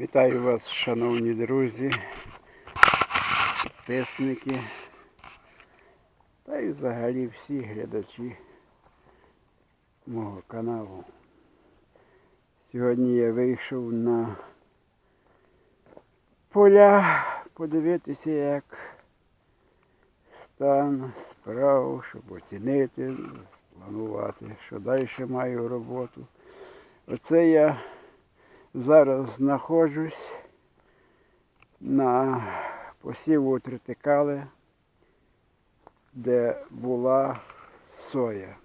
Вітаю вас, шановні друзі, підписники та й взагалі всі глядачі мого каналу. Сьогодні я вийшов на поля подивитися, як стан справ, щоб оцінити, спланувати, що далі маю роботу. Оце я зараз знаходжусь на посіву тритикали, де була соя.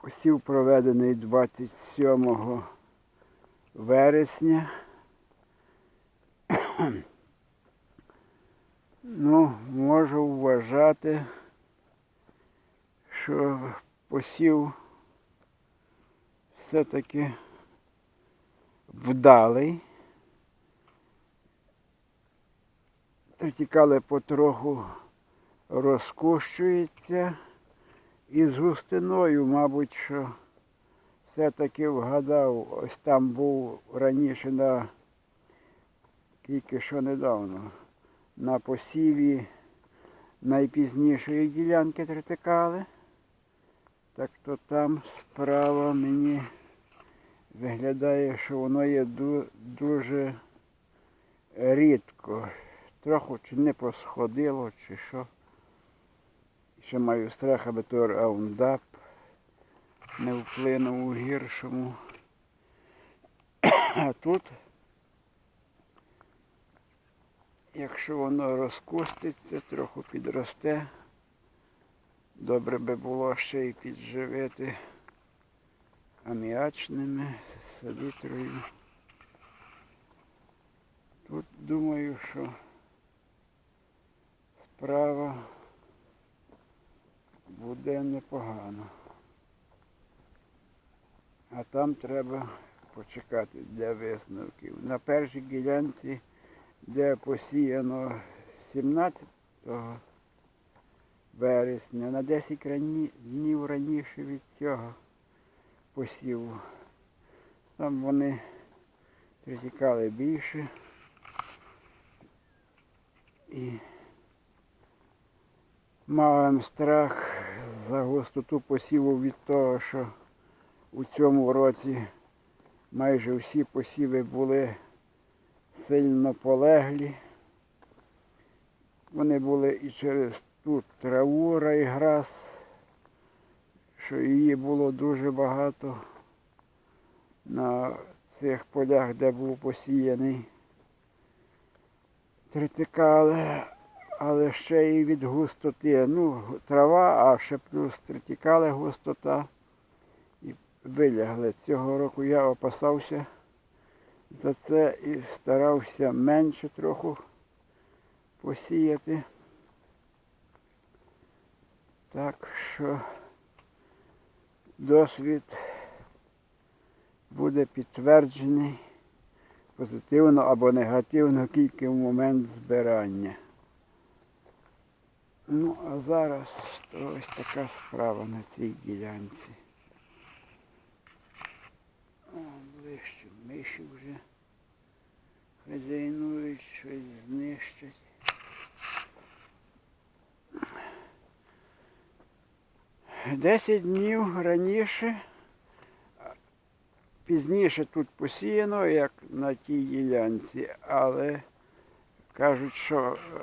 Посів проведений 27 вересня. Ну, можу вважати, що посів все-таки вдалий. Третікали потроху розкущується і з густиною, мабуть, що все-таки вгадав, ось там був раніше на тільки що недавно на посіві найпізнішої ділянки третикали. Так то там справа мені виглядає, що воно є дуже рідко. Трохи чи не посходило, чи що. Ще маю страх, аби то раундап не вплинув у гіршому. А тут, якщо воно розкуститься, трохи підросте, Добре би було ще й підживити аміачними селітрою. Тут думаю, що справа буде непогано. А там треба почекати для висновків. На першій ділянці, де посіяно 17-го вересня, на 10 днів раніше від цього посіву. Там вони притікали більше. І мав страх за густоту посіву від того, що у цьому році майже всі посіви були сильно полеглі. Вони були і через тут траву райграс, що її було дуже багато на цих полях, де був посіяний тритикали, але ще і від густоти. Ну, трава, а ще плюс тритикали густота і вилягли. Цього року я опасався за це і старався менше трохи посіяти. Так що досвід буде підтверджений позитивно або негативно тільки в момент збирання. Ну, а зараз то ось така справа на цій ділянці. О, ближче миші вже хазяйнують, щось знищать. Десять днів раніше, пізніше тут посіяно, як на тій ділянці, але кажуть, що е,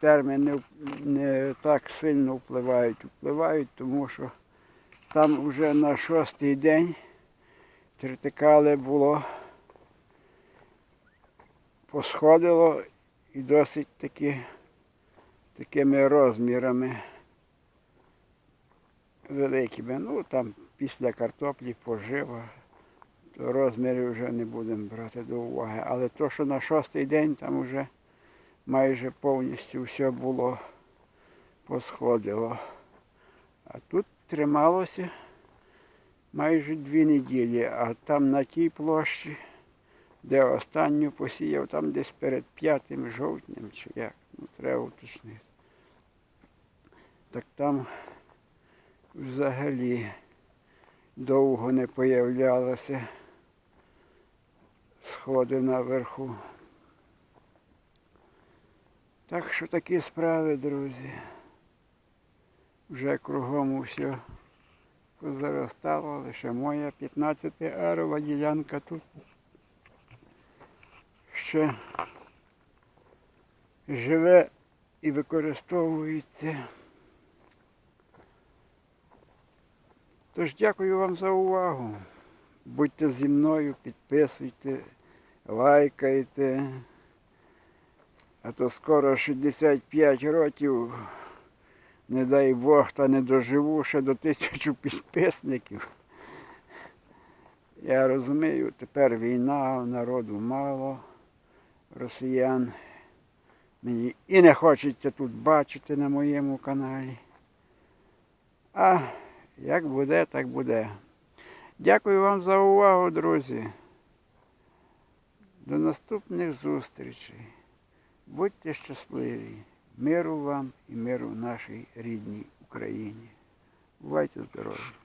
терміни не так сильно впливають. Впливають, тому що там вже на шостий день тритикали було, посходило і досить таки такими розмірами великими. Ну там після картоплі пожива, то розміри вже не будемо брати до уваги. Але то, що на шостий день там вже майже повністю все було посходило. А тут трималося майже дві неділі, а там на тій площі, де останню посіяв, там десь перед 5 жовтнем чи як, ну треба уточнити. Так там взагалі довго не появлялися сходи наверху. Так що такі справи, друзі. Вже кругом усе позаростало, лише моя 15 арова ділянка тут. Ще живе і використовується. Тож дякую вам за увагу. Будьте зі мною, підписуйте, лайкайте. А то скоро 65 років. Не дай Бог, та не доживу ще до тисячу підписників. Я розумію, тепер війна, народу мало, росіян. Мені і не хочеться тут бачити на моєму каналі. А як буде, так буде. Дякую вам за увагу, друзі. До наступних зустрічей. Будьте щасливі. Миру вам і миру нашій рідній Україні. Бувайте здорові!